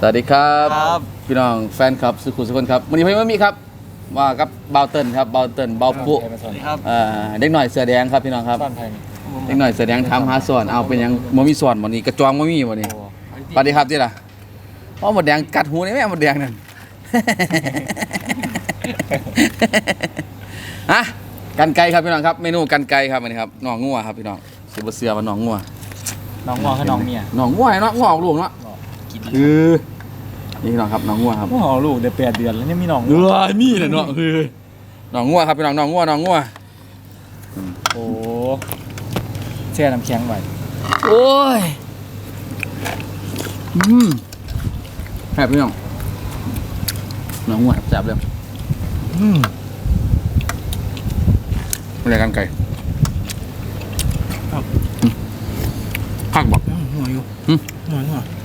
สวัสดีครับ ครับ พี่น้องแฟนคลับสุขุมสุคนครับวันนี้พี่ไม่มีครับว่ากับเบาเติ้ลครับเบาเติ้ลเบาปุสวัสดีครับเอ่อเด็กหน่อยเสือแดงครับพี่น้องครับบ้านไทยเด็กหน่อยเสือแดงถามหาส่วนเอาเป็นหยังบ่มีส่วนวันนี้กระจองบ่มีวันนี้สวัสดีครับที่ล่ะเพราะหมดแดงกัดหูนี่แม่หมดแดงนั่น ฮะกันไก่ครับพี่น้องครับเมนูกันไก่ครับอันนี้ครับหนองงัวครับพี่น้องสิบเสือมาหนองงัวน้องงอให้น้องเมียหนองงัวเนาะงัวออกลูกเนาะกิน คือนี่พี่น้องครับหนองงัวครับพ่อลูกเดี๋ยวแปดเดือนแล้วยังมีน้องเออนี่แหละเนาะคือหนองงัวครับพี่น้องหนองงัวหนองงัวโอ้แช่น้ำแข็งไว้โอ้ยอืมแซ่บพี่น้องหนองงัวแซ่บเลยอืมอะไรกันไก่อืมคักบอกหัวอยู่อืมหัวหัวอืม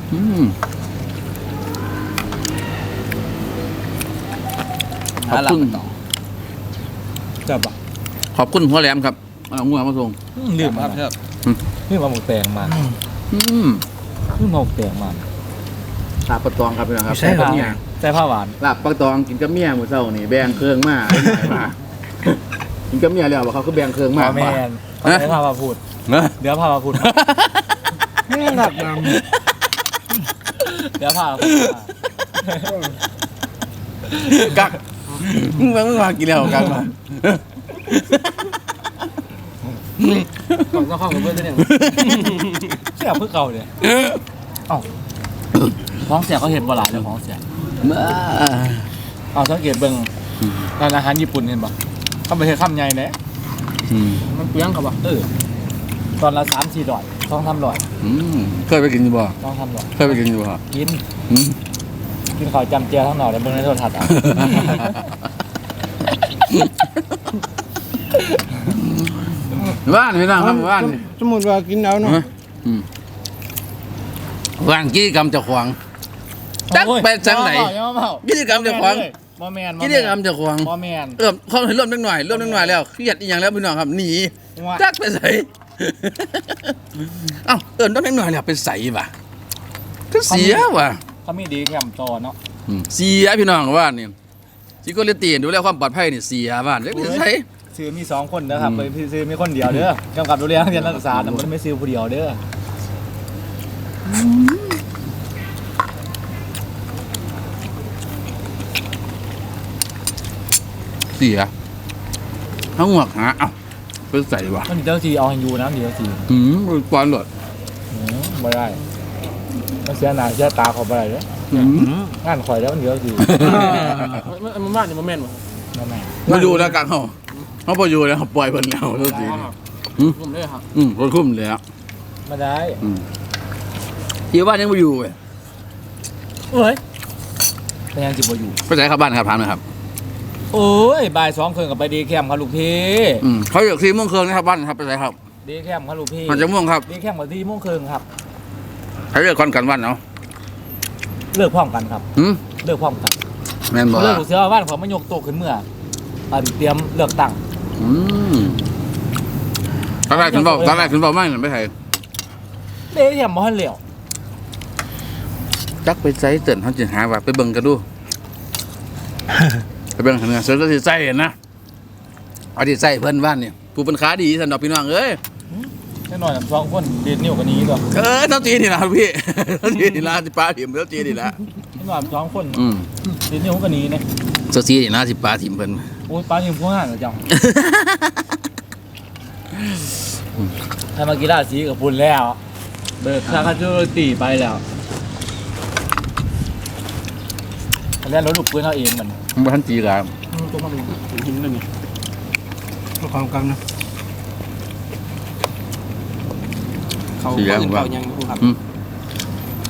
ขอบคุณจับปะขอบคุณพ่อแหลมครับเอาหนองงัวมาส่งลืมครับครับลืมมาหมกแตงมาอืมลืมมาหมกแตงมาลาบปลาตองครับพี่น้องครับใช่กับผ้าเมียใส่ผ้าหวานลาบปลาตองกินกับเมียหมื้อเช้านี่แบ่งเครื่องมาไอ้หน่อยมากินกับเมียแล้วว่าเขาคือแบ่งเครื่องมาพ่อแม่นฮะใส่ผ้ามาพูดเนอะเดี๋ยวผ้ามาพูดไม่หนักน เดี๋ยวผ้ามาพูดมากักมึงมามึงมากินแล้วกักมาำต้องเข้ากับเพื่อนด้วยเนี่ยเสียเพื่อเก่าเนี่ยเอ้าของเสียเขาเห็นบ่หลายเลยของเสียเอาสังเกตเบิ่งร้านอาหารญี่ปุ่นเห็นปะเขาไปเฮ็ดข้ามใหญ่เนี่ยอืมมันเปรี้ยงกับว่ะเออตอนละสามสี่ดอย ต้องทำดอยอืมเคยไปกินอยู่บ่ต้องทำดอยเคยไปกินอยู่บ่กินอืมกินข้าวจำเจียวทั้งหน่อยแล้วเบิ่งในโทรทัศน์อะบ้านพี่น้องครับบ้านสมมติว่ากินเอาเนาะฮะอืมบ้านกิจกรรมเจ้าของจักโอ้ยไปจังไหนอย่ามาเมากิจกรรมเจ้าของบ่แมนกิจกรรมเจ้าของบ่แมนเออเขาเริ่มนิดหน่อยเริ่มนิดหน่อยแล้วเครียดอีกอย่างแล้วพี่น้องครับหนีว่าจักไปใส่ เอ้าเอิญต้องนิดหน่อยแล้วไปใส่ป่ะก็เสียว่ะเขามีดีแคมต่อเนาะอืมเสียพี่น้องว่านี่ซิโกเลตีดูแลความปลอดภัยนี่เสียบ้านเล็กไม่ใช่ซื้อมีสองคนนะครับอืมไปซื้อมีคนเดียวเด้อกำกับดูแลนักเรียนนักศึกษาแต่มันไม่ซื้อผู้เดียวเด้อเสียทั้งหัวหาเอ้า ไปใส่ว่ะมันเดี๋ยวทีเอาให้อยู่นะเดี๋ยวทีอืมปอนหลดอืมบ่ได้มันเสียหน้าเสียตาเขาได้เด้ออืมงานข่อยแล้วมันเดี๋ยวทีมันมากเนี่ยมันแม่นวะนั่นแหละมาดูแล้วกันเขาเขาพออยู่แล้วปล่อยเพิ่นแล้วทุกทีผมเลยครับอืมรถคุ้มเลยครับมาได้อืมที่บ้านยังไม่อยู่เว้ยเอ้ยเป็นยังจิบอยู่ไปใส่ครับบ้านครับถามหนะครับ โอ้ยบ่ายสองคืนกับไปดีแคมป์ครับลูกพี่ อืมเขาอยู่ที่ม่วงเคืองนะครับบ้านครับไปใส่ครับดีแคมป์ครับลูกพี่มันจะม่วงครับดีแคมป์กับที่ม่วงคืนครับเขาเรียกคอนกันวันเนาะเลิกพร้อมกันครับอืมเลิกพร้อมกันแม่นบอกเลิกเสือบ้านผมมายกโต๊ะขึ้นเมื่ออันเตรียมเลือกตั้งอืมตอนแรกคุณบอกตอนแรกคุณบอกไม่หรือไม่ใช่เดีแคมป์บ่ทันเหลวจักไปใส่เตือนเขาจะหาว่าไปเบิ่งกันดู ไปเบิ่งเนื้อเสือที่ใส่เห็นนะเอาที่ใส่เพิ่นบ้านเนี่ยผู้เป็นขาดีสันดอกพี่น้องเอ้ยแน่นอนสองคนเดีดนิ้วกันนี้ตัวเออเท่าจีนี่ละพี่เท่าจีนี่ละที่ปลาถิ่มเท่าจีนี่ละแน่นอนสองคนอืมเดีดนิ้วกันนี้เนี่ยเท่าจีนี่ละที่ปลาถิ่มเพิ่นโอ้ยปลาอยู่พวกห่างกับจังถ้ามากีฬาสีกับปุ่นแล้ว เบิกค่าคาจูตีไปแล้ว แล้วรถลูกปืนเอาเองมันมันบ่ทันจีกันตัวมาดูหินเลยนี่ตัวความกำนะเขาเขายังเขายังครับ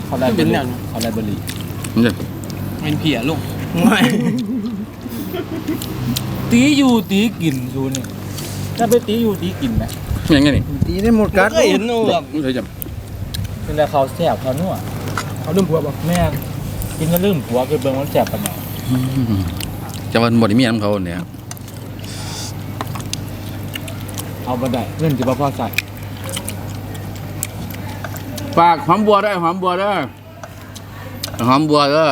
เขาได้เป็นแนวเขาได้บรีนี่เป็นเพียลุงตีอยู่ตีกินซูนี่ถ้าไปตีอยู่ตีกินนะยังไงนี่ตีได้หมดกัดก็เห็นนู่นไม่เคยจเป็นแล้วเขาแสบเขานัวเขาเริ่มผัวป่ะแม่ กินก็ลืมผัวคือเบิ่งมันแสบปานไหนำจะวันบไดมีน้ำเขาเนี่ยเอาบ่ได้เงินสิบ่พอใส่ฝากหอมบัวได้หอมบัวได้หอมบัวก็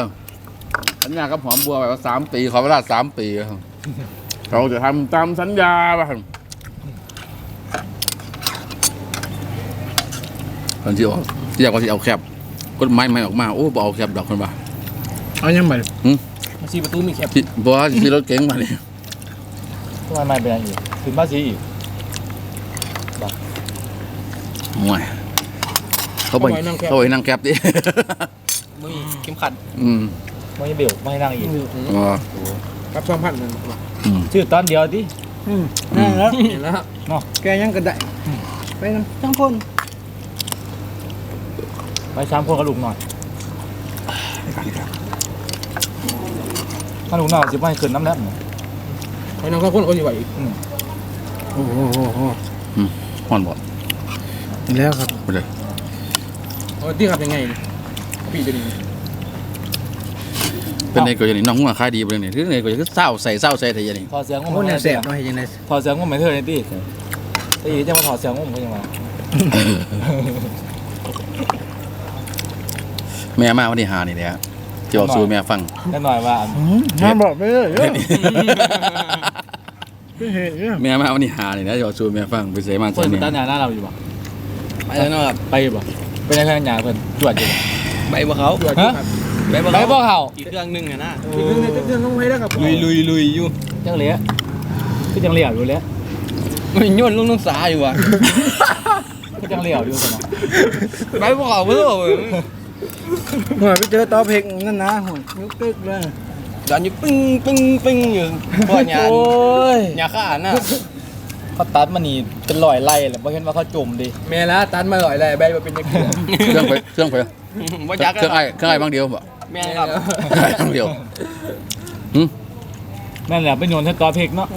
สัญญากับหอมบัวไว้ว่าสามปีขอเวลาสามปีครับเราจะทำตามสัญญาบ้างตอนที่ออกที่อยากว่าที่เอาแคบกฎหมายใหม่ออกมาโอ้บเอาแคบดอกคนบ้า เอายังไงมาซีประตูมีแคบที่บอกว่าที่รถเก๋งมาเนี่ยทำไมไม่เป็นอะไรอีกถึงภาษีอีกห่วยเขาไปเขาไปนั่งแคบดิมือเข็มขัด อืมไม่ให้เบลไม่ให้นั่งอีกอ๋อกับสองพันนั่นอืมชื่อตอนเดียวดิอืมนั่นแล้วเห็นแล้วแกยังกระได้ไปนำทั้งคน ไปสามคนกับลูกหน่อย ถ้าลูกหน่อยสิไม่ให้คืนน้ำแล้วไปนำทั้งคนคนอยู่ไหวอีกโอ้โหห่อนบอดแล้วครับไปเลยที่ขับยังไงพี่จะดีเป็นไงก็อย่างนี้น้องหัวค่ายดีไปเลยนี่คือไงก็จะเศร้าใส่เศร้าใส่แต่อยังนี้ถอดเสียงงโอ้มเนี่ยแสบเนาะเห็นยังไงถอดเสียงงมไม่เท่าไหร่ดิตีจะมาถอดเสียงงมเขายังไงแม่มาวันที่หานี่แหละ จะบอกสู่แม่ฟัง แน่หน่อยว่าน้าบอกไปเลยไม่เห็นเนี่ยแม่มาวันที่หานี่นะจะบอกสู่แม่ฟังไปเสียมาคเสีนยนี่ด้านหน้าหน้าเราอยู่ป่ะไปแล้วเนาะไปอยู่ป่ะเป็นยังไงหนาเพิ่นจวดอยู่ไปบ่เขาฮะไปบ่ไปเขาบ่เขาอีกเครื่องนึงอะนะอีกเรื่องนึงเรื่องต้องให้แล้วครับลุยลุยลุยอยู่จังเหลี้ยก็จังเหลียวอยู่เลยมันย่นลงน้ำสาอยู่ว่ะก็จังเหลียวอยู่สมองไปพวกเขา เพื่อหัวไปเจอต่อเพลงนั่นนะหัวยุกตึกเลยตอนอยู่ปึ้งปึ้งปึ้งอยู่พวกยานโอ้ยยาฆ่าน่ะเขาตัดมานี่เป็นรอยไล่แหละเพราะเห็นว่าเขาจุ่มดิแม่ละตันมาหน่อยเลยใบมาเป็นยังไงเครื่องไปเครื่องไปว่าเคจักรื่องไอ้เครื่องไอ้บางเดียวบ่แม่นครับเครื่องไอ้บางเดียว นั่นแหละเป็นโยนให้ตอเพกเนาะ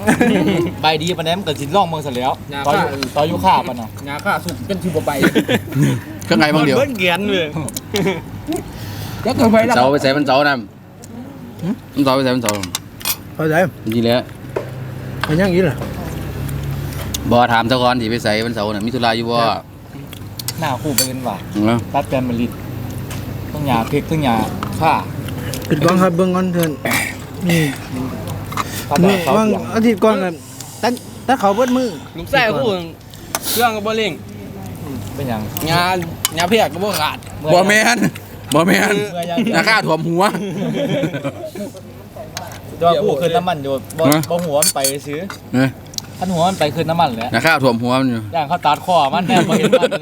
ใบดีปะแนมกับสินร่องเมืองเสร็จแล้วตออยู่ตออยู่ข้าปะเนาะงาข้าสุกเป็นชิบใบเครื่องไอ้บางเดียวเบิ้ลเกียนเลยแล้วตัวไปแล้วเสาไปใส่มันเสานะมันเสาไปใส่มันเสาเข้าใจจริงๆแล้วเป็นยังงี้เหรอบ่ถามเจ้าก่อนที่ไปใส่มันเสาน่ะมีธุระอยู่บ่หน้าคู่ไปเป็นว่าเนาะตัดแปลนมันลิดต้องหยาเพกต้องหยาข้า ปิดกล้องครับเบิ้งก่อนเถินนี่ตัด นี่เขาว่างเสียงอาทิตย์ก่อนกันตันตัดเขาเบิดมือลุงแซ่คู่เครื่องกับบ่เล่งเป็นอย่างงานงานเพียกก็บ่ขาดบ่แม่นบ่แม่นเมื่อยังราคาถ่วมหัวจะว่าคู่คืนน้ำมันอยู่บ่ฮะบ่หัวมันไปซื้อเอ้ยท่านหัวมันไปคืนน้ำมันแหล้วราคาถ่วมหัวมันอยู่อย่างเขาตัดคอมันแน่บ่เห็นมันเลย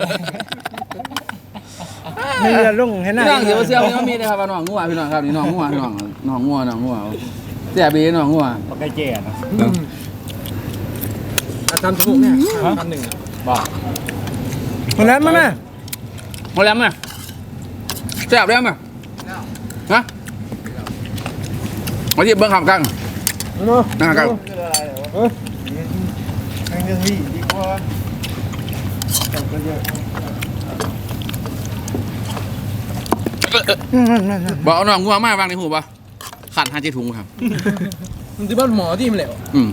ไม่จะลงให้หน้าพี่น้องเสียวเสียวพี่น้องมีนะครับว่าน้องงัวพี่น้องครับนี่น้องงัวพี่น้องน้องงัวน้องงัว เสียบีน้องงัวปากไก่เจ๋นะทำถูกเนี่ยพันหนึ่งบอกคนนั้นมาแม่มาแล้วมั้ยแซ่บแล้วมั้ยฮะมาที่เบิ้งคำกังนั่งกังเออยังจะที่ดีกว่าบอกเอาน้องงัวมาบางในหูปะ ขัดห้าเจ็ดถุงครับ มันที่บ้านหมอที่มันเหลวอืม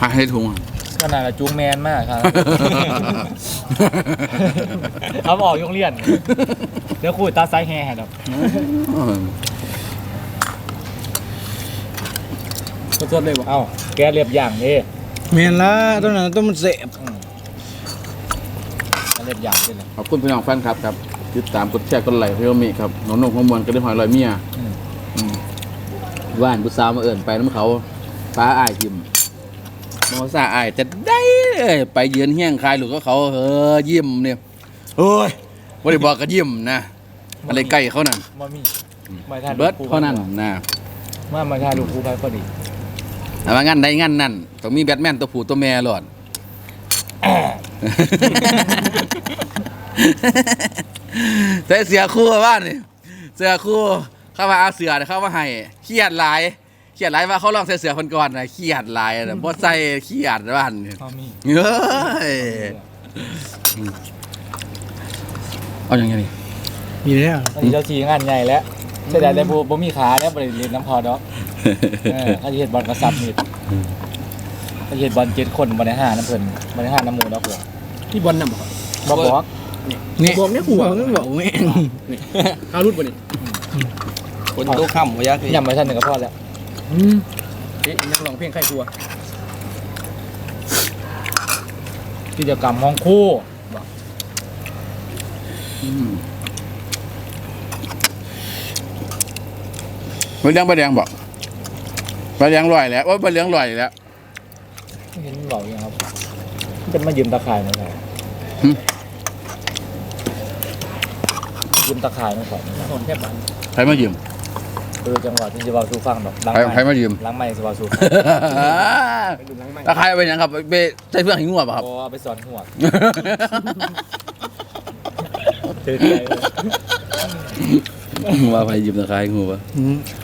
ห้าเจ็ดถุงครับ ขนาดจูงแมนมากครับเอาออกยงเลียน เดี๋ยวคุยตาไซส์แห่ดอกสดๆเลยว่ะเอ้าแกเรียบอย่างนี่เมียนละตอนนั้นต้องมันเสพเรียบอย่างนี่เลยขอบคุณพี่น้องแฟนครับครับติดตามกดแชร์กดไลค์เพื่อมีครับน้องนงขมวนก็ได้หอยลอยเมียอืมอืม ว่านบุษาวมาเอิ่นไปน้ำเขาฟ้าอายหิมมอสาอายจะได้เลยไปเยือนเฮี้ยงคายหรือก็เขาเออยิ้มเนี่ยโอ้ยว่าได้บอกก็ยิ้มนะอะไรใกล้เขานั่นมามีไม่ท่าเบิร์ดเขานั่นนะมาไม่ท่าลูกครูไปพอดีแต่ว่างานใดงานนั่นต้องมีแบทแมนตัวผู้ตัวแม่หลอดแต่เสียคู่บ้านนี่เสือคู่ เข้ามาเอาเสือเนี่ยเข้ามาให้เครียดหลายเครียดหลายว่าเขาลองใส่เสือคนก่อนนะเครียดหลายนะบ่ใส่เครียดบ้านนี่มามีเฮ้ยเอาอย่างไงนี่มีแล้วอันนี้เจ้าชีงานใหญ่แล้วเสียดายแต่บ่บ่มีขาเนี่ยบริเรียนน้ำพอดอกเออเขาจะเห็ดบอลกระซับมิดเขาจะเห็ดบอลเจ็ดคนบริหารน้ำเพลินบริหารน้ำหมูดอกเพื่อนที่บอลน่ะบอกบอกบอกเนี่ยบอกเนี่ยหัวมันบอกแม่งข้าวรุดบ่นี่ คนโตค่ำบ่ยักษ์ยำไปท่านหนึ่งก็พอแล้วเอ๊ะนักร้องเพลงใครตัวกิจกรรมห้องคู่ไปเลี้ยงไปเลี้ยงบอกไปเลี้ยงลอยแล้วว่าไปเลี้ยงลอยแล้วเห็นบอกยังครับจะมายืมตะข่ายมาใส่หึยืมตะข่ายมาใส่คนแค่บ้านใครมายืม เออจังหวะที่จะเบาสู่ฟังดอกล้างใครใครไม้มายืมล้างไม้สบาสู่ฟังไปดูหนังใหม่ตาใครเป็นหยังครับไปไปใช้เพื่อนหิ้งหัวป่ะครับพอเอาไปสอนหัวเจอใจเลยว่าไปยืมตาใครหัว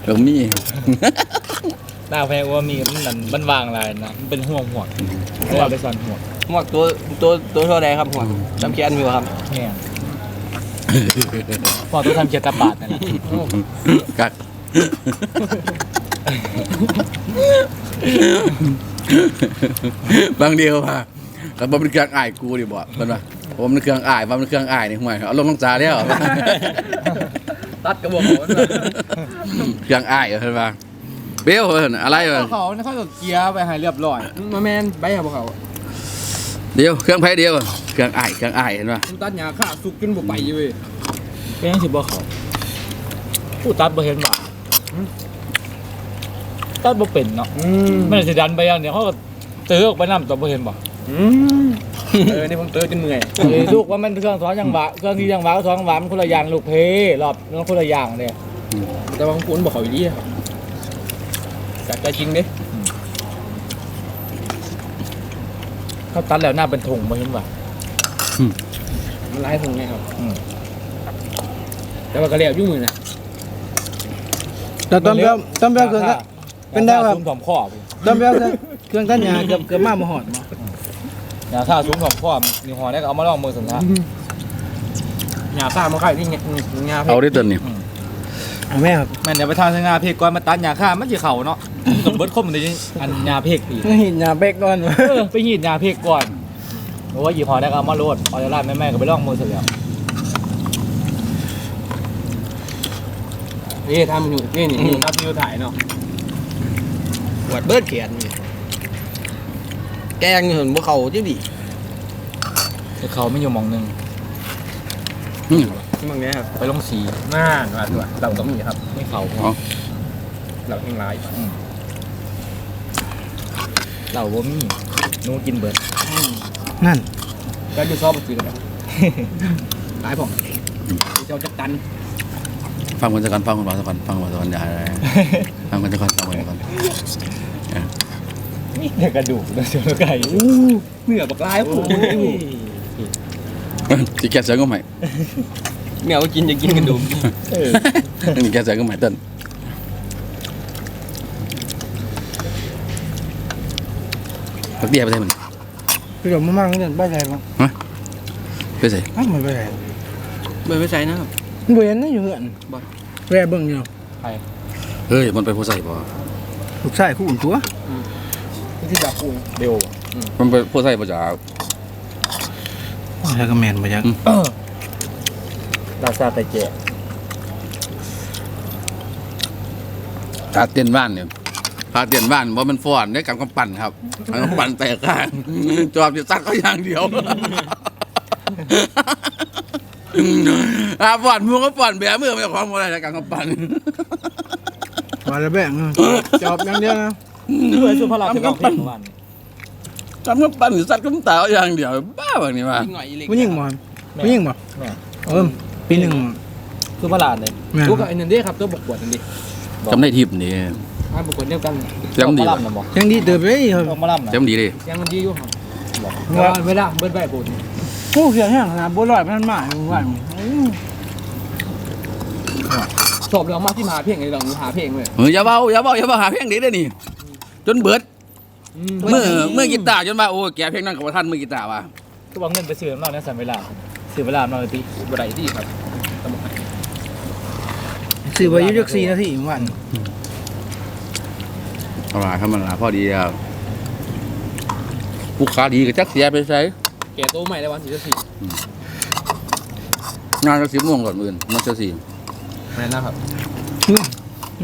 เดี๋ยวมีหน้าแพ้ว่ามีมันนั่นมันวางอะไรนะมันเป็นห่วงห่วงเพราะว่าไปสอนหัวหมวกตัวตัวตัวเท่าใดครับหัวจำแขนมีบ่ครับเนี่ยพอต้องทำเกียร์ตาบาดนั่นแหละ กัก บางเดียวค่ะแต่บ่เป็นเครื่องอายกูดิบ่เป็นว่าผมเป็นเครื่องอายว่าเป็นเครื่องอายนี่ห่วยเอาลงลงจาแล้วตัดกระบอกหัวเครื่องอายเห็นป่ะเปรี้ยวเห็นอะไรวะเขาเนี่ยเขาเกียร์ไปให้เรียบร้อยมาแมนใบเอาบ่เขาเดียวเครื่องไผ่เดียวเครื่องอายเครื่องอายเห็นป่ะตัดหญ้าขาสุกจนบ่ไปเว้ยเป็นยังสิบ่เขาผู้ตัดบ่เห็นบ่า ตัดบ่เป็นเนาะอืมไม่ได้สิดันไปอย่างเดียวเขาก็เตือออกไปนำตัวบ่เห็นบ่อืมเออนี่ผมเตือนจนเหนื่อยเอ้ยลูกว่ามันเครื่องสอนยังหวะเครื่องที่ยังหวะก็สอนยังหวะมันคนละอย่างลูกเพรอบมันคนละอย่างเนี่ยแต่บางคนบอกเขาอีดีครับจัดใจจริงเด้เขาตัดแล้วหน้าเป็นถุงบ่เห็นบ่มันร้ายผมไงครับ อืมแต่ว่าก็เรียกยุ่งมือนะ แต่ตอนเบี้ยวตอนเบี้ยวเครื่องก็เป็นได้ครับซุ้มผอมข้อพี่ตอนเบี้ยวเครื่องเครื่องตัดหญ้าเกือบเกือบมาบ่ฮอดบ่ยาฆ่าซุ้มผอมข้อมีหอได้ก็เอามาลองมือสันทะหญ้าข้ามาไข่ที่เงี้ยหญ้าเพเอาได้ตัวนี้เอาแม่ครับแม่นเดี๋ยวไปทานงาเพกก่อนมาตัดยาฆ่ามันสิเข่าเนาะต้องเบิดคมเลยอันยาเพกอีกนี่หญ้าเบกก่อนเออไปหีดยาเพกก่อนเพราะว่ายี่ห้อได้ก็เอามาโหลดเอาจะร้านแม่ๆก็ไปลองมือเสร็จแล้ว นี่ทำอยู่นี่นี่นี่รับวิวถ่ายเนาะปวดเบิดแขนนี่แกงเห็นบ่เข้าจังดิแต่เขาไม่อยู่หมองหนึงอืมมึงเนี้ยครับไปลงสีน่าว่าตัวเราต้องมีครับ ไม่เขาเอาเราเองร้ายเราบ่มีหนูกินเบิดนั่นแล้วดูซอบซื้อกันร้ายผมเจ้าจักตัน ฟังคนจะก่อนฟังคนบอกสักก่อนฟังคนจะก่อนอย่าอะไรฟังคนจะก่อนฟังคนจะก่อนนี่แต่กระดูกนะเจ้าไก่อู้เนื้อบักรายผมจีแกเสือก็ใหม่แมวกินจะกินกระดูกตีแกเสือก็ใหม่ต้นพักเดียไปใส่มันคือเดี๋ยวมามั่งเรื่องบ่ใช่บ่ไปใส่อ้าวมันบ่ใช่เบิดไปใส่นะครับ บ่เห็นนะอยู่เฮือนบ่แวะเบิ่งอยู่เฮ้ยมันไปโพใส่ป่ะลูกชายคู่อุ่นตัวที่ดับปูเร็วมันไปโพใส่ป่ะจ้าแล้วก็แม่นบ่จักลาซาไตเจตาเตียนบ้านเนี่ยพาเตียนบ้านว่ามันฟ้อนได้กับกำปั่นครับกำปั่นแตกข้างจอบจะซัดเขาอย่างเดียว อาฟ้อนมือก็ฟ้อนแบบมือไม่ของอะไรนะกับกำปั่นว่าแล้วแบ่งอะจอบอย่างเดียวนะเพื่อสุภาพจะลองเพลงของมันทำกำปั่นซัดกำตาเอาอย่างเดียวบ้าแบบนี้มาอีกหน่อยอีเล็กผู้หญิงบ่ผู้หญิงบ่แม่เออปีหนึ่งสุภาพเลยแม่นตัวกับไอ้นั่นเด้ครับตัวบกบวดนั่นดิจำได้ทิพย์นี่อ่าบกบวดเดียวกันจำดีมาป่ะล่ำนะบอกยังดีเติบเลยครับเอามาล่ำนะจำดีเลยเสียงมันดีอยู่ครับบอกว่าเวลาเบิดใบปูน โอ้เสียงแห้งขนาดบ่ร้อยพันมาอยู่ว่าอืมชอบเรื่องมากที่มาเพลงไอ้เราหาเพลงเลยเอออย่าเบาอย่าเบาอย่าเบาหาเพลงเด็กได้นี่ จนเบิดเมื่อเมื่อกีตาร์จนว่าโอ้แกเพลงนั้นกับท่านเมื่อกีตาร์ว่ะก็บอกเงินไปซื้อน้ำเราในสันเวลาซื้อเวลาเราตีบไดที่ครับซื้อไว้อยู่จัก4นาทีวันเอาล่ะครับมันล่ะพอดีครับลูกค้าดีก็จักเสียไปใช้ แกโตใหม่แล้ววันสี่สิบสี่งานจะสิบโมงก่อนมื่นมันจะสี่แม่นนะครับ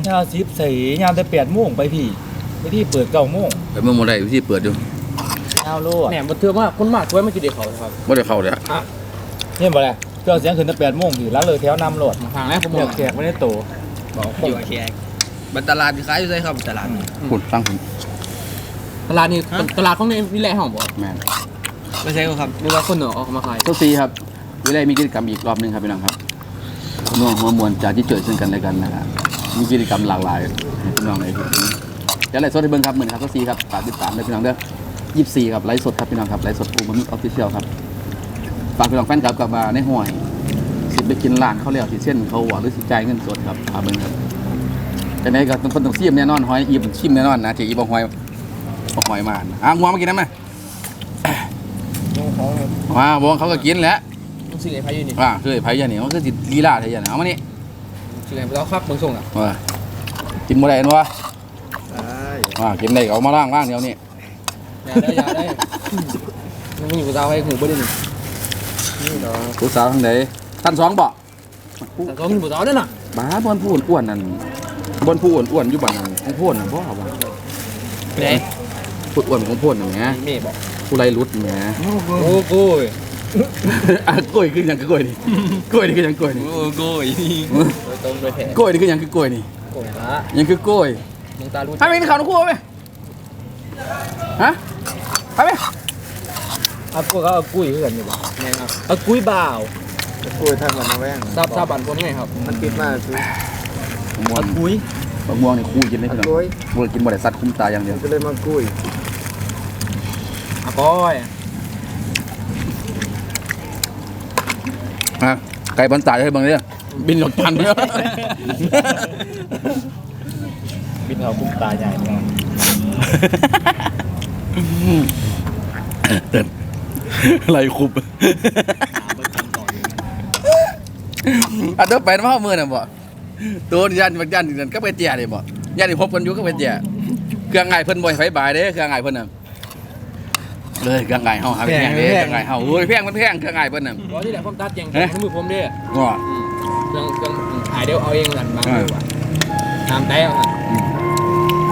ยาซิปใส่ยามแต่แปดโมงไปพี่ไปที่เปิดเก้าโมงแต่เมื่อโมได้วิธีเปิดอยู่ยาวโลดแหนมบันเทือมากคนมากช่วยไม่กินเด็กเขาครับไม่ได้เข้าเลยอะเนี่ยบ่เลยเครื่องเสียงขึ้นแต่แปดโมงพี่ร้านเลยแถวนำโหลดทางแรกผมเลือกแขกไม่ได้โตบอกอยู่แขกบันตลาดขายอยู่ไสครับตลาดคุณตั้งคุณตลาดนี่ตลาดของนี่นี่แหละห้องบ่แม่น ไม่ใช่ครับหรือว่าคนเหนือออกมาขาย ทุกปีครับวิไลมีกิจกรรมอีกรอบหนึ่งครับพี่น้องครับน้องหัวมวลจากที่เจอซึ่งกันและกันนะครับมีกิจกรรมหลากหลายให้พี่น้องเลยจะไลฟ์สดให้เบิ่งครับเหมือนครับทุกปีครับฝากติดตามด้วยพี่น้องเด้อยี่สิบสี่ครับไลฟ์สดครับพี่น้องครับไลฟ์สดอูมันออฟฟิเชียลครับฝากพี่น้องแฟนคลับกลับมาในห้วยสิไปกินร้านเขาแล้วสิเช่นเขาหวังหรือสิจ่ายเงินสดครับพาเบิ่งครับแต่ไหนก็ต้องคนต้องชิมแน่นอนหอยอีบชิมแน่นอนนะเจ๊อีบหอยหอยมานอะงัวมากินได้ไหม มาบองเขาก็กินแหล้วต้องซื้อไอ้พายุนี่อ่าคือไอ้ไผ่ยันนี่มันคือสิลีลาไทยันนี่เอามานี่ซื้อไอ้เราครับเบิ่งส่งอะว่ากินบ่ได้เห็นบ่อ่ากินได้ก็เอามาล้างล้างเดี๋ยวนี้อย่าได้อย่าได้มึงอยู่กับเราให้หูบ่ได้นี่ผู้สาวทางใดท่านสองบ่แต่ก็มึงอยู่กับเราด้วยน่ะบ้าบอนผู้อ้วนๆนั่นบอนผู้อ้วนๆอยู่บ้านนั้นของโพ่นน่ะบ่ว่าไหนผู้อ้วนของโพ่นน่ะแหมเมย์บอ กผู้ไรรุดแหมโอ้โก้ยอะกล้วยคือหยังคือกล้วยนี่กล้วยนี่คือหยังกล้วยนี่โอ้โก้ยตรงไปแผลกล้วยนี่คือหยังคือกล้วยนี่โก้ยละหยังคือกล้วยมึงตารู้ให้ไปกินข้าวน้ำคู่ไหมฮะไปไหมเอากุ้ยเขาเอากุ้ยเพื่อนอยู่บ่ไงครับเอากุ้ยบ่าวกูทำมันมาแว่งทราบทราบบันคนไงครับ มันติดมาคือม่วเอางกุ้ยบะม่วงนี่คู่กินได้พี่น้องกุ้ยบ่ได้กินบ่ได้สัตว์คุ้มตาอย่างเดียวก็เลยมากุ้ยเอา ก้อยฮะไก่บันตายให้เบิ่งเด้อบินหลดพันเด้อบินเอากุ้งตาใหญ่เนี่ยเต้นไรคุบอะเดี๋ยวไปน้ำเฮามื้อน่ะบ่ตัวนี่ย่านบักย่านนี่ก็ไปเจียนี่บ่ย่านนี่พบกันอยู่ก็ไปเจียเครื่องง่ายเพิ่นบ่ให้ไฟบายเด้เครื่องง่ายเพิ่นน่ะ เลยเครื่องง่ายเฮาหาไปแพงเด้เครื่องง่ายเฮาโอ้ยแพงมันแพงเครื่องง่ายเพิ่นน่ะเพราะที่แหละผมตัดยังเอ๊ะมือผมเด้อง้อเครื่องเครื่องหายเดี๋ยวเอาเองกันบางดีกว่าตามแต่เอา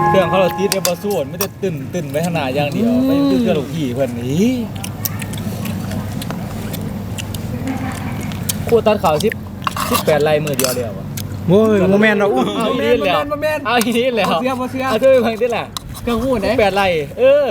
เครื่องเขาเราตีดเอเบอร์ส่วนไม่ได้ตื่นตื่นไว้ขนาดอย่างเดียวไม่คือเครื่องลูกพี่เพิ่นนี่คู่ตัดข่าวสิบสิบแปดไล่มือเดียวเดียวอะโอ้ยโมแมนเราอู้เอาอีนี้แล้วเอาอีนี้แล้วเสียบ่เสียเอาด้วยเพิ่งนี่แหละ เครื่องพูดไหนสิบแปดไล่เออ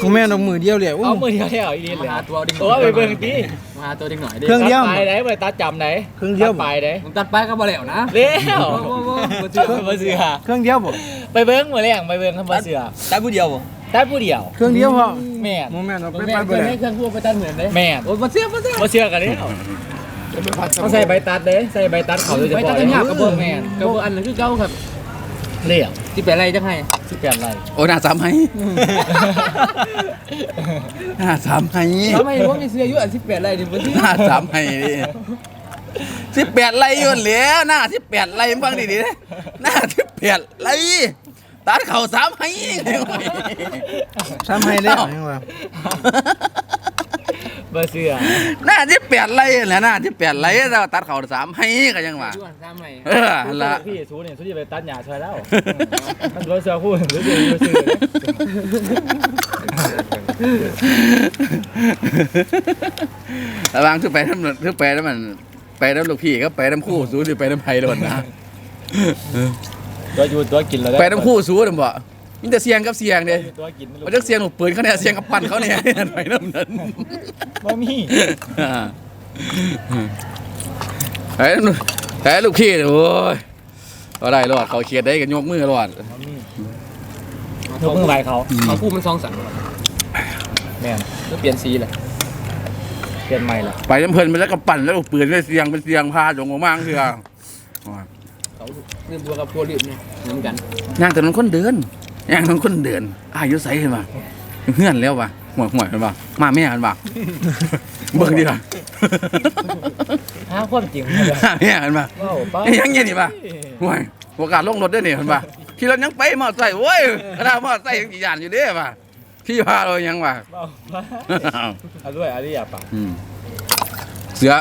โมแมนเรามือเดียวเลยอู้เอามือเดียวแล้วอีนี้มาเลยหาตัวดิ่งโอ้ไปเบิ่งตีมาตัวดิ่งหน่อยดิเครื่องเดียวตัดปไหนไปตัดจำไหนเครื่องเดียวตัปไหนผมตัดไปก็บ่แล้วนะเร็วบ่บ่บ่บ่เชื่อมาเสือเครื่องเดียวบ่ไปเบิ้งมาแรงไปเบิ้งคำว่าเสือตัดผู้เดียวบ่ได้ผู้เดียว เครื่องเดียวพอแม่นโมแมนเราไปไปเบิ่งเลยเครื่องพูดไปตัดเหมือนเด้แม่นโอ้บ่เสียบ่เสียมาเสือกันนี่เขาใส่ใบตัดเด้ใส่ใบตัดเขาโดยเฉไปพาะตัดกันยากกับเบิ่งแม่นกับเบิ่งอันนั้นคือเก่าครับ เรียกสิเป็นอะไรจังไห้สิบแปดไร่โอ้หน้าสามให้หน้าสามให้ทำไมผมมีเสื้ออยู่อัน18อะไรนี่บ่สิหน้าสามให้ดิสิบแปดไล่ยนแล้วหน้าสิบแปดไล่ฟังดีๆนะหน้าสิบแปดไล่ตัดเข่าสามให้ทำให้ได้ยังวะมาเสือหน้าสิบแปดไล่แหละหน้าสิบแปดไล่เราตัดเข่าสามให้ก็ยังว่าอยู่อันซ้ำให้เออหั่นละพี่ซูเนี่ยซูจะไปตัดหญ้าช่วยแล้วมันรถเสือคู่หรือเสืออยู่เสือระวังทุกไปน้ำทุกไปน้ำมัน ไปน้ำลูกพี่ก็ไปน้ำคู่สู้สิไปน้ำไผ่โดนนะ ตัวอยู่ตัวกินแล้วไปน้ำคู่สู้น่ะบ่ มีแต่เสียงกับเสียงเด้ตัวกินมันจะเสียงหนูปืนเขาเนี่ยเสียงกับปั่นเขาเนี่ยไปน้ำนั้นบ่มีไอ้ลูกไอ้ลูกพี่เนี่ยโอ้ยก็ได้รอดเขาเขียดได้กันยกมือรอดบ่มียกมือไหวเขาเขาคู่มันซองสันแม่นแล้วเปลี่ยนสีเลยเปลี่ยนใหม่ละไปน้ำเพลินไปแล้วก็ปั่นแล้วลูกปืนได้เสียงเป็นเสียงพาจงออกมาเถื่อเขาเรื่องตัวกับตัวรีบเนี่ยเหมือนกันย่างแต่มันคนเดิน ย่างแต่มันคนเดินอายุใสเห็นป่ะเพื่อนแล้วป่ะหัวหัวเห็นป่ะมาแม่เห็นป่ะเบิ่งดิป่ะหาความจริงมาเลยมาแม่เห็นป่ะว้าวป้าไอ้ยังเงี้ยนี่ป่ะห่วยโอกาสลงรถได้เนี่ยเห็นป่ะขี่รถยังไปมอเตอร์ไซค์โว้ยขนาดมอเตอร์ไซค์ยังกี่ยานอยู่เด้ป่ะพี่พาเรายังป่ะว้าวป้าเอาด้วยอันนี้อย่าปะอืมเสือ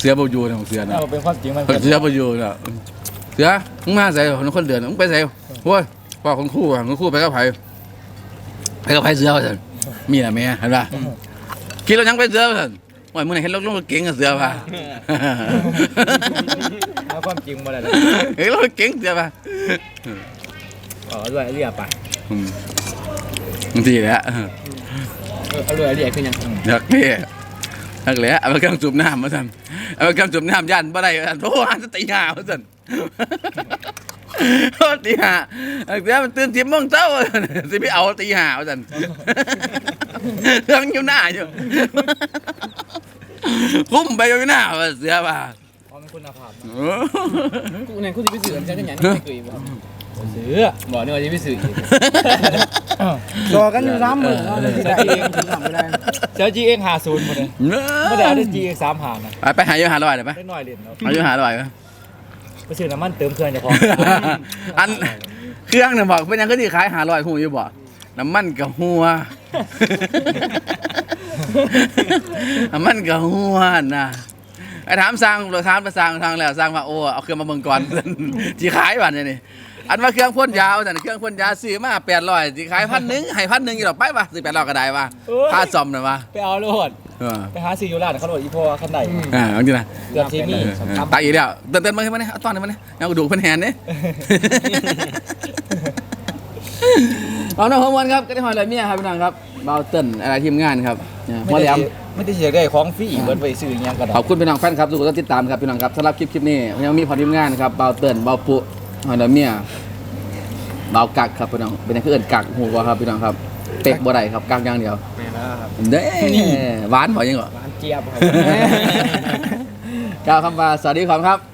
เสือบ่อยู่นะเสือนะเอาเป็นความจริงมันเสือบ่อยู่นะเสือมึงมาใส่คนคนเดือนมึงไปใส่โว้ย พ่อของครู่อะของครู่ไปกับไผไปกับไผเสือว่าซั่นมีน่ะแม่เห็นป่ะคิดแล้วยังไปเสือว่าซั่นว่ามึงไหนเห็นรถรถเก๋งกับเสือป่ะเอาความจริงมาเลยเห็นรถเก๋งเสือป่ะอ๋อด้วยเรียบไปอืมบางทีแหละเอาด้วยเรียบคือยังอยากเพ่นักแหละเอาไปเครื่องสูบน้ำมาสั่นเอาไปเครื่องสูบน้ำยันบ่ได้ว่าซั่นโทรหาสติหามาสั่นโทษ ตีหาเดี๋ยวมันตื่นสิบโมงเช้าว่าซั่นสิไปเอาตีหาว่าสั่นเรื่องอยู่หน้าอยู่คุ้มไปอยู่หน้าว่าเสือป่ะเพราะมันคุณภาพเออกูเนี่ยกูจะไปสื่อมันจะได้ยังไม่เคยบอกซื้อบอกเนี่ยว่าจะไปสื่ออีกรอกันอยู่สามหมื่นเนาะเลยที่ได้เองทำไม่ได้เจ้าจีเอ็งหาศูนย์หมดเลยไม่ได้เอาได้จีเอ็งสามหานะไปไปหาอยู่หาลอยได้ปะได้หน่อยเด่นเนาะหาอยู่หาลอยปะไป ซื้อน้ำมันเติมเครื่องจะพออันเครื่องเนี่ยบอกเป็นยังก็ที่ขายหาลอยหูอยู่บ่น้ำมันกับหัว น้ำมันกับหัวนะไอ้ถามสร้างเราถามไปสร้างทางแล้วสร้างว่าโอ้เอาเครื่องมาเบิ่งก่อน ที่ขายวันนี้นี่ อันว่าเครื่องพ่นยาวแต่เครื่องพ่นยาซื้อมาแปดร้อยที่ขายพันหนึ่งให้พันหนึ่งอยู่หรอกไปปะซื้อแปดร้อยก็ได้ปะค่าซ่อมหน่อยปะไปเอาโลดเออไปหาซียูราดเขาโหลดอีโพขั้นใดอ่าเอาจริงนะเกือบที่นี่ตายอีกแล้วเต้นเต้นมาให้มาเนี่ยเอาตอนนี้มาเนี่ยเอากระดูกเพิ่นแหนเนี่ย เอาหน้าของวันครับก็ได้หอยเลยเมียครับพี่น้องครับเบาเติ้ลอะไรทีมงานครับเนี่ยหัวแหลม ไม่ได้เสียได้ของฟรีเบิร์ดไปซื้อยังกระดาขอบคุณพี่น้องแฟนครับทุกคนที่ติดตามครับพี่น้องครับสำหรับคลิปคลิปนี้ยังมีพอทีมงานครับเบาเติ้ลเบาปุ หอยเลยเมียเบากักครับพี่น้องเป็นอย่างคือเอินกักหูว่าครับพี่น้องครับเป็กบ่ได้ครับกักอย่างเดียวแม่นะครับเด้หวานพอยังเหรอ ร้านเจี๊ยบครับ กล่าวคำว่าสวัสดีครับ